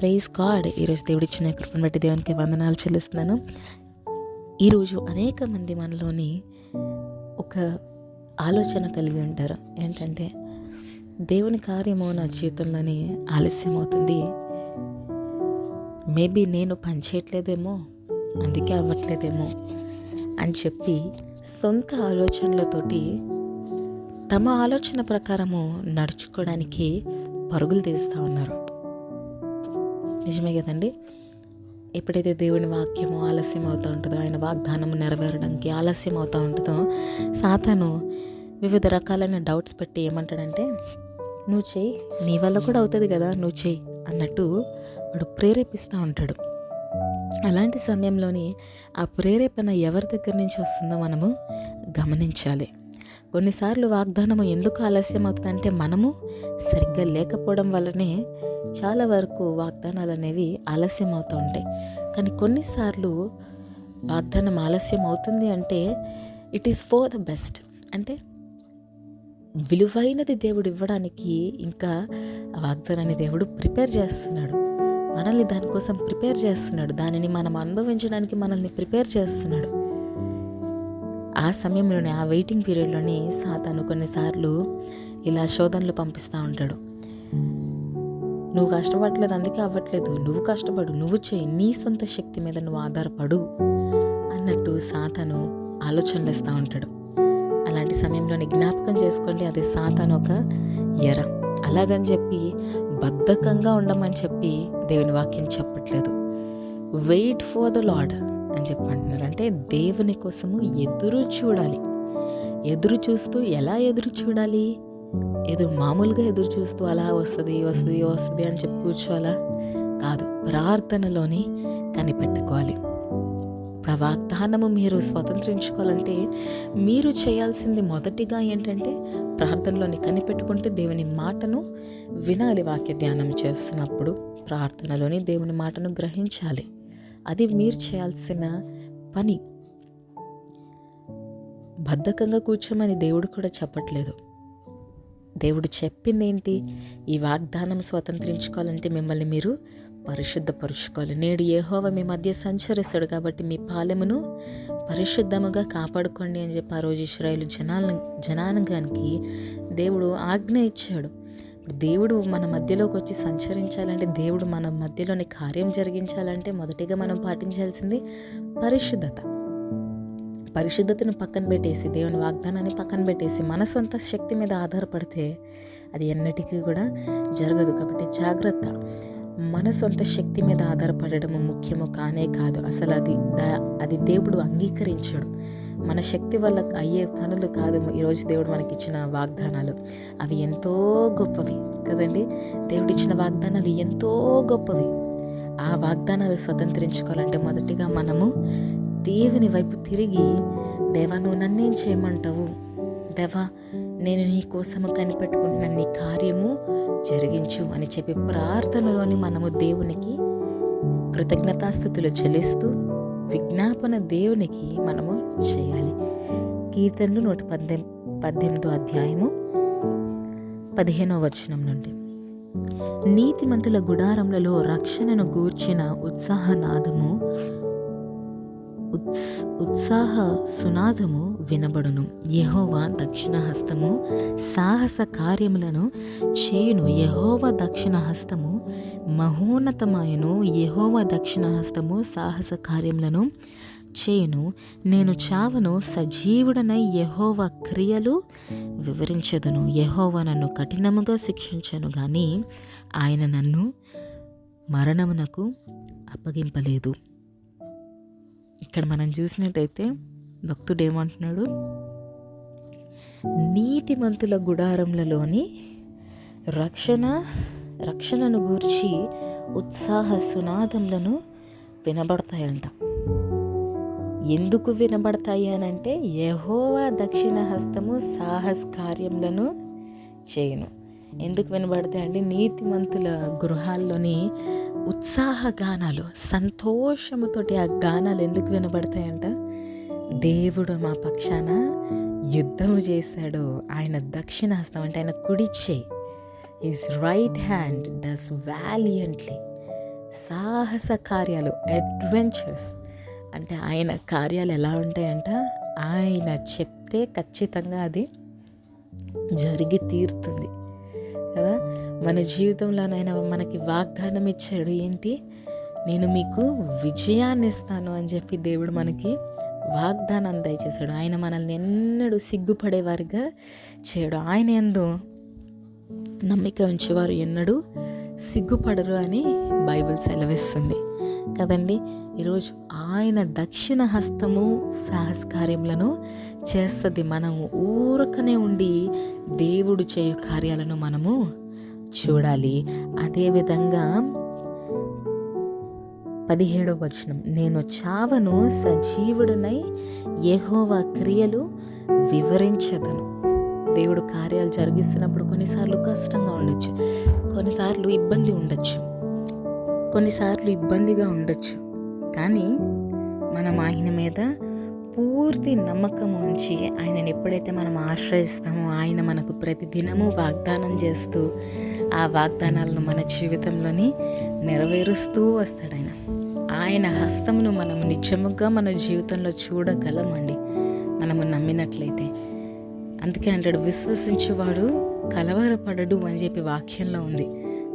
Praise God ఈరోజు దేవుడిచ్చిన కృపను బట్టి దేవునికి వందనాలు చెల్లిస్తున్నాను. ఈరోజు అనేక మంది మనలోని ఒక ఆలోచన కలిగి ఉంటారు. ఏంటంటే దేవుని కార్యము నా జీవితంలోని ఆలస్యం అవుతుంది మేబీ నేను పనిచేయట్లేదేమో అందుకే అవ్వట్లేదేమో అని చెప్పి సొంత ఆలోచనలతోటి తమ ఆలోచన ప్రకారము నడుచుకోవడానికి పరుగులు తీస్తూ ఉన్నారు. నిజమే కదండి. ఎప్పుడైతే దేవుని వాక్యము ఆలస్యం అవుతూ ఉంటుందో ఆయన వాగ్దానం నెరవేరడానికి ఆలస్యం అవుతూ ఉంటుందో సాతాను వివిధ రకాలైన డౌట్స్ పెట్టి ఏమంటాడంటే నువ్వు చెయ్యి నీ వల్ల కూడా అవుతుంది కదా నువ్వు చెయ్యి అన్నట్టు వాడు ప్రేరేపిస్తూ ఉంటాడు. అలాంటి సమయంలోని ఆ ప్రేరేపణ ఎవరి దగ్గర నుంచి వస్తుందో మనము గమనించాలి. కొన్నిసార్లు వాగ్దానము ఎందుకు ఆలస్యం అవుతుందంటే మనము సరిగ్గా లేకపోవడం వల్లనే చాలా వరకు వాగ్దానాలు అనేవి ఆలస్యం అవుతూ ఉంటాయి. కానీ కొన్నిసార్లు వాగ్దానం ఆలస్యం అవుతుంది అంటే it is for the best అంటే విలువైనది దేవుడు ఇవ్వడానికి ఇంకా ఆ వాగ్దానాన్ని దేవుడు ప్రిపేర్ చేస్తున్నాడు. మనల్ని దానికోసం ప్రిపేర్ చేస్తున్నాడు. దానిని మనం అనుభవించడానికి మనల్ని ప్రిపేర్ చేస్తున్నాడు. ఆ సమయంలోనే ఆ వెయిటింగ్ పీరియడ్లోనే సాతాను కొన్నిసార్లు ఇలా శోధనలు పంపిస్తూ ఉంటాడు. నువ్వు కష్టపడలేదు అందుకే అవ్వట్లేదు. నువ్వు కష్టపడు నువ్వు చేయి. నీ సొంత శక్తి మీద నువ్వు ఆధారపడు అన్నట్టు సాతాను ఆలోచనలు ఇస్తూ ఉంటాడు. అలాంటి సమయంలోనే జ్ఞాపకం చేసుకోండి అది సాతాను ఒక ఎర. అలాగని చెప్పి బద్ధకంగా ఉండమని చెప్పి దేవుని వాక్యం చెప్పట్లేదు. వెయిట్ ఫర్ ద లాడ్ అని చెప్పి అంటున్నారు అంటే దేవుని కోసము ఎదురు చూడాలి. ఎదురు చూస్తూ ఎలా ఎదురు చూడాలి? ఏదో మామూలుగా ఎదురు చూస్తూ అలా వస్తుంది వస్తుంది వస్తుంది అని చెప్పి కూర్చోవాలా? కాదు. ప్రార్థనలోని కనిపెట్టుకోవాలి. ఇప్పుడు ఆ వాగ్దానము మీరు స్వతంత్రించుకోవాలంటే మీరు చేయాల్సింది మొదటిగా ఏంటంటే ప్రార్థనలోని కనిపెట్టుకుంటే దేవుని మాటను వినాలి వాక్య ధ్యానం చేస్తున్నప్పుడు. ప్రార్థనలోని దేవుని మాటను గ్రహించాలి. అది మీరు చేయాల్సిన పని. బద్ధకంగా కూర్చోమని దేవుడు కూడా చెప్పట్లేదు. దేవుడు చెప్పింది ఏంటి ఈ వాగ్దానం స్వతంత్రించుకోవాలంటే మిమ్మల్ని మీరు పరిశుద్ధపరుచుకోవాలి. నేడు ఏహోవ మీ మధ్య సంచరిస్తాడు కాబట్టి మీ పాలెమును పరిశుద్ధముగా కాపాడుకోండి అని చెప్పి ఆ రోజు ఇస్రాయేల్ జనాల జనాంగానికి దేవుడు ఆజ్ఞ ఇచ్చాడు. దేవుడు మన మధ్యలోకి వచ్చి సంచరించాలంటే దేవుడు మన మధ్యలోని కార్యం జరిగించాలంటే మొదటిగా మనం పాటించాల్సింది పరిశుద్ధత. పరిశుద్ధతను పక్కన పెట్టేసి దేవుని వాగ్దానాన్ని పక్కన పెట్టేసి మన సొంత శక్తి మీద ఆధారపడితే అది ఎన్నటికీ కూడా జరగదు. కాబట్టి జాగ్రత్త. మన సొంత శక్తి మీద ఆధారపడడం ముఖ్యము కానే కాదు. అసలు అది అది దేవుడు అంగీకరించాడు. మన శక్తి వల్ల అయ్యే పనులు కాదు ఈరోజు దేవుడు మనకి ఇచ్చిన వాగ్దానాలు. అవి ఎంతో గొప్పవి కదండి? దేవుడు ఇచ్చిన వాగ్దానాలు ఎంతో గొప్పవి. ఆ వాగ్దానాలు స్వతంత్రించుకోవాలంటే మొదటిగా మనము దేవుని వైపు తిరిగి దేవా నువ్వు నన్నేం చేయమంటావు? దేవా నేను నీ కోసము కనిపెట్టుకుంటున్న నీ కార్యము జరిగించు అని చెప్పి ప్రార్థనలోని మనము దేవునికి కృతజ్ఞతాస్థుతులు చెల్లిస్తూ విజ్ఞాపన దేవునికి మనము చేయాలి. కీర్తనలు నూట పద్దెం పద్దెనిమిదో అధ్యాయము పదిహేనో వచనం నుండి. నీతిమంతుల గుడారములలో రక్షణను గూర్చిన ఉత్సాహనాదము ఉత్స్ ఉత్సాహ సునాదము వినబడును. యహోవా దక్షిణ హస్తము సాహస కార్యములను చేయును. యహోవ దక్షిణ హస్తము మహోన్నతమాయను. యహోవ దక్షిణ హస్తము సాహస కార్యములను చేయును. నేను చావను సజీవుడనై యహోవ క్రియలు వివరించదను. యహోవ నన్ను కఠినముగా శిక్షించను కానీ ఆయన నన్ను మరణమునకు అప్పగింపలేదు. ఇక్కడ మనం చూసినట్టయితే భక్తుడు ఏమంటున్నాడు? నీతిమంతుల గుడారములలోని రక్షణ రక్షణను గూర్చి ఉత్సాహ సునాదములను వినబడతాయంట. ఎందుకు వినబడతాయి అని అంటే యహోవా దక్షిణ హస్తము సాహస్ కార్యములను చేయను. ఎందుకు వినబడతాయి అంటే నీతిమంతుల గృహాల్లోని ఉత్సాహ గానాలు సంతోషముతోటి ఆ గానాలు ఎందుకు వినబడతాయంట? దేవుడు మా పక్షాన యుద్ధము చేశాడు. ఆయన దక్షిణాస్తం అంటే ఆయన కుడిచే is right hand does valiantly సాహస కార్యాలు అడ్వెంచర్స్ అంటే ఆయన కార్యాలు ఎలా ఉంటాయంట? ఆయన చెప్తే ఖచ్చితంగా అది జరిగి తీరుతుంది. మన జీవితంలోనైనా మనకి వాగ్దానం ఇచ్చాడు ఏంటి? నేను మీకు విజయాన్ని ఇస్తాను అని చెప్పి దేవుడు మనకి వాగ్దానం దయచేశాడు. ఆయన మనల్ని ఎన్నడూ సిగ్గుపడేవారిగా చేయడు. ఆయన ఎందు నమ్మిక ఉంచేవారు ఎన్నడూ సిగ్గుపడరు అని బైబిల్ సెలవిస్తుంది. కదండి ఈరోజు ఆయన దక్షిణ హస్తము సాహసకార్యములను చేస్తుంది. మనము ఊరకనే ఉండి దేవుడు చేయు కార్యాలను మనము చూడాలి. అదేవిధంగా పదిహేడవ వచనం. నేను చావను సజీవుడనై యెహోవా క్రియలు వివరించదను. దేవుడు కార్యాలు జరిగిస్తున్నప్పుడు కొన్నిసార్లు కష్టంగా ఉండొచ్చు. కొన్నిసార్లు ఇబ్బంది ఉండొచ్చు. కొన్నిసార్లు ఇబ్బందిగా ఉండొచ్చు. కానీ మనం ఆయన మీద పూర్తి నమ్మకం ఉంచి ఆయనను ఎప్పుడైతే మనం ఆశ్రయిస్తామో ఆయన మనకు ప్రతి దినము వాగ్దానం చేస్తూ ఆ వాగ్దానాలను మన జీవితంలోని నెరవేరుస్తూ వస్తాడు ఆయన ఆయన హస్తమును మనము నిజముగా మన జీవితంలో చూడగలమండి. మనము నమ్మినట్లయితే. అందుకే అంటాడు విశ్వసించేవాడు కలవరపడడు అని చెప్పి వాక్యంలో ఉంది.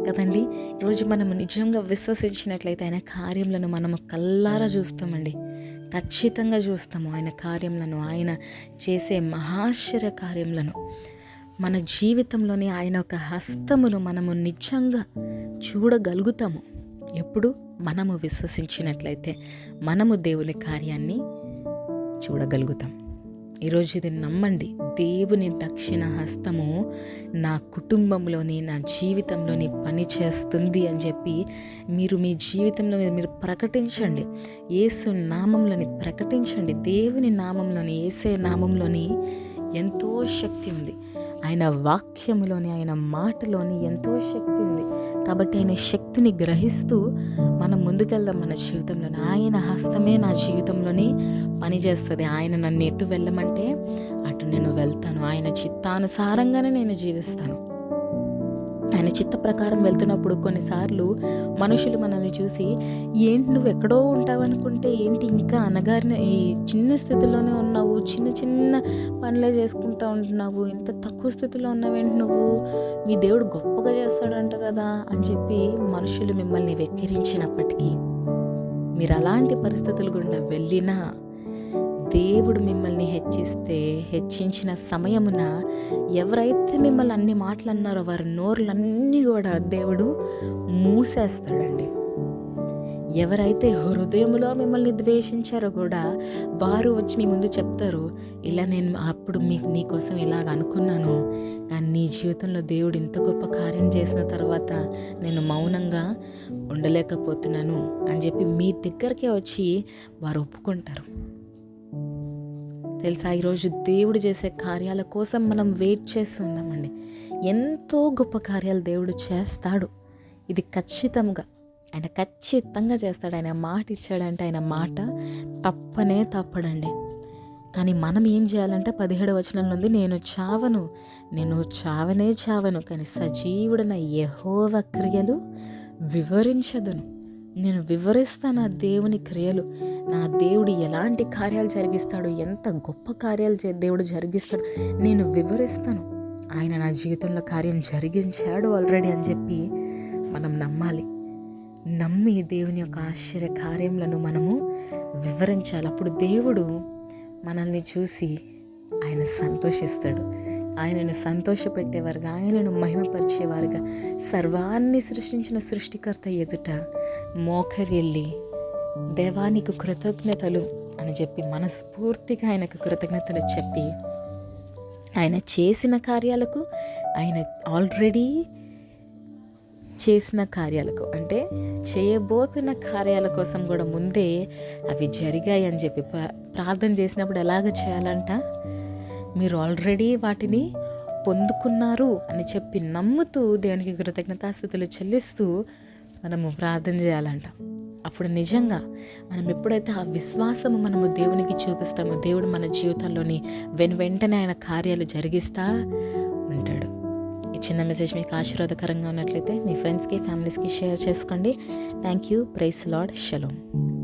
కదండి? ఈరోజు మనము నిజంగా విశ్వసించినట్లయితే ఆయన కార్యములను మనము కల్లారా చూస్తామండి. ఖచ్చితంగా చూస్తాము ఆయన కార్యములను ఆయన చేసే మహాశ్చర్య కార్యములను. మన జీవితంలోని ఆయన ఒక హస్తమును మనము నిజంగా చూడగలుగుతాము. ఎప్పుడు? మనము విశ్వసించినట్లయితే మనము దేవుని కార్యాన్ని చూడగలుగుతాం. ఈరోజు ఇది నమ్మండి. దేవుని దక్షిణ హస్తము నా కుటుంబంలోని నా జీవితంలోని పని చేస్తుంది అని చెప్పి మీరు మీ జీవితంలో మీరు ప్రకటించండి. ఏసు నామంలోని ప్రకటించండి. దేవుని నామంలోని ఏసే నామంలోని ఎంతో శక్తి ఉంది. ఆయన వాక్యములోని ఆయన మాటలోని ఎంతో శక్తి ఉంది. కాబట్టి ఆయన శక్తిని గ్రహిస్తూ మనం ముందుకెళ్దాం మన జీవితంలో ఆయన హస్తమే నా జీవితంలోని పనిచేస్తుంది ఆయన నన్ను ఎటు వెళ్ళమంటే అటు నేను వెళ్తాను. ఆయన చిత్తానుసారంగానే నేను జీవిస్తాను. ఆయన చిత్త ప్రకారం వెళ్తున్నప్పుడు కొన్నిసార్లు మనుషులు మనల్ని చూసి ఏంటి నువ్వు ఎక్కడో ఉంటావు అనుకుంటే ఏంటి ఇంకా అనగారిన ఈ చిన్న స్థితిలోనే ఉన్నావు చిన్న చిన్న పనులే చేసుకుంటూ ఉంటున్నావు ఇంత తక్కువ స్థితిలో ఉన్నావేంటి నువ్వు? మీ దేవుడు గొప్పగా చేస్తాడంట కదా అని చెప్పి మనుషులు మిమ్మల్ని వెక్కిరించినప్పటికీ మీరు అలాంటి పరిస్థితులు గుండా వెళ్ళినా దేవుడు మిమ్మల్ని హెచ్చిస్తే హెచ్చించిన సమయమున ఎవరైతే మిమ్మల్ని అన్ని మాటలు అన్నారో వారి నోర్లన్నీ కూడా దేవుడు మూసేస్తాడండి. ఎవరైతే హృదయంలో మిమ్మల్ని ద్వేషించారో కూడా వారు వచ్చి మీ ముందు చెప్తారు ఇలా నేను అప్పుడు మీకు నీకోసం ఇలాగ అనుకున్నాను కానీ నీ జీవితంలో దేవుడు ఇంత గొప్ప కార్యం చేసిన తర్వాత నేను మౌనంగా ఉండలేకపోతున్నాను అని చెప్పి మీ దగ్గరికే వచ్చి వారు ఒప్పుకుంటారు. తెలుసా? ఈరోజు దేవుడు చేసే కార్యాల కోసం మనం వెయిట్ చేసి ఉందామండి ఎంతో గొప్ప కార్యాలు దేవుడు చేస్తాడు. ఇది ఖచ్చితంగా. ఆయన ఖచ్చితంగా చేస్తాడు. ఆయన మాట ఇచ్చాడంటే ఆయన మాట తప్పనే తప్పడండి. కానీ మనం ఏం చేయాలంటే పదిహేడు వచనం నుండి నేను చావను నేను చావనే చావను కానీ సజీవుడన యహోవ క్రియలు వివరించదును. నేను వివరిస్తాను నా దేవుని క్రియలు. నా దేవుడు ఎలాంటి కార్యాలు జరిగిస్తాడు ఎంత గొప్ప కార్యాలు దేవుడు జరిగిస్తాడు నేను వివరిస్తాను. ఆయన నా జీవితంలో కార్యం జరిగించాడు ఆల్రెడీ అని చెప్పి మనం నమ్మాలి. నమ్మి దేవుని యొక్క ఆశ్చర్య కార్యములను మనము వివరించాలి. అప్పుడు దేవుడు మనల్ని చూసి ఆయన సంతోషిస్తాడు. ఆయనను సంతోషపెట్టేవారుగా ఆయనను మహిమపరిచేవారుగా. సర్వాన్ని సృష్టించిన సృష్టికర్త ఎదుట మోకరిల్లి దేవానికి కృతజ్ఞతలు అని చెప్పి మనస్ఫూర్తిగా ఆయనకు కృతజ్ఞతలు చెప్పి ఆయన చేసిన కార్యాలకు ఆయన ఆల్రెడీ చేసిన కార్యాలకు అంటే చేయబోతున్న కార్యాల కోసం కూడా ముందే అవి జరిగాయి అని చెప్పి ప్రార్థన చేసినప్పుడు ఎలాగ చేయాలంట? మీరు ఆల్రెడీ వాటిని పొందుకున్నారు అని చెప్పి నమ్ముతూ దేవునికి కృతజ్ఞతాస్థితులు చెల్లిస్తూ మనము ప్రార్థన చేయాలంట. అప్పుడు నిజంగా మనం ఎప్పుడైతే ఆ విశ్వాసము మనము దేవునికి చూపిస్తామో దేవుడు మన జీవితంలోని వెను వెంటనే ఆయన కార్యాలు జరిగిస్తా ఉంటాడు. ఈ చిన్న మెసేజ్ మీకు ఆశీర్వాదకరంగా ఉన్నట్లయితే మీ ఫ్రెండ్స్కి ఫ్యామిలీస్కి షేర్ చేసుకోండి. Thank you praise lord shalom